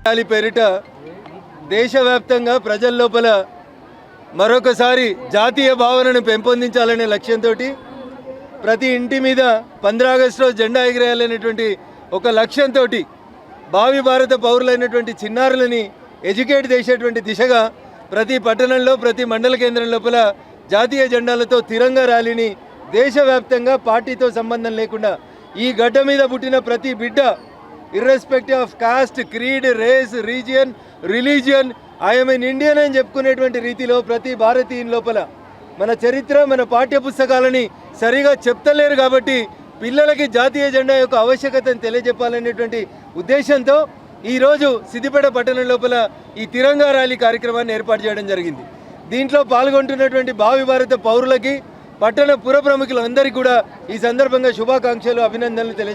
Rally పేరిట దేశవ్యాప్తంగా ప్రజల లోపల మరొకసారి జాతీయ భావనను పెంపొందించాలనే లక్ష్యంతో ప్రతి ఇంటి మీద పంద్రా ఆగస్టులో జెండా ఎగిరేయాలనేటువంటి ఒక లక్ష్యంతో భావి భారత పౌరులైనటువంటి చిన్నారులని ఎడ్యుకేట్ చేసేటువంటి దిశగా ప్రతి పట్టణంలో ప్రతి మండల కేంద్రం లోపల జాతీయ జెండాలతో తిరంగా ర్యాలీని దేశవ్యాప్తంగా పార్టీతో సంబంధం లేకుండా ఈ గడ్డ మీద పుట్టిన ప్రతి బిడ్డ irrespective of caste creed race region religion I'm an Indian అని చెప్పుకునేటువంటి రీతిలో ప్రతి భారతీయుని లోపల మన చరిత్ర మన పాఠ్య పుస్తకాలని సరిగా చెప్తలేరు కాబట్టి పిల్లలకి జాతీయ జెండా యొక్క ఆవశ్యకతను తెలియజెప్పాలనేటువంటి ఉద్దేశంతో ఈరోజు సిద్దిపేట పట్టణం లోపల ఈ తిరంగా ర్యాలీ కార్యక్రమాన్ని ఏర్పాటు చేయడం జరిగింది. దీంట్లో పాల్గొంటున్నటువంటి భావి భారత పౌరులకి పట్టణ పుర ప్రముఖులందరికీ కూడా ఈ సందర్భంగా శుభాకాంక్షలు అభినందనలు తెలియ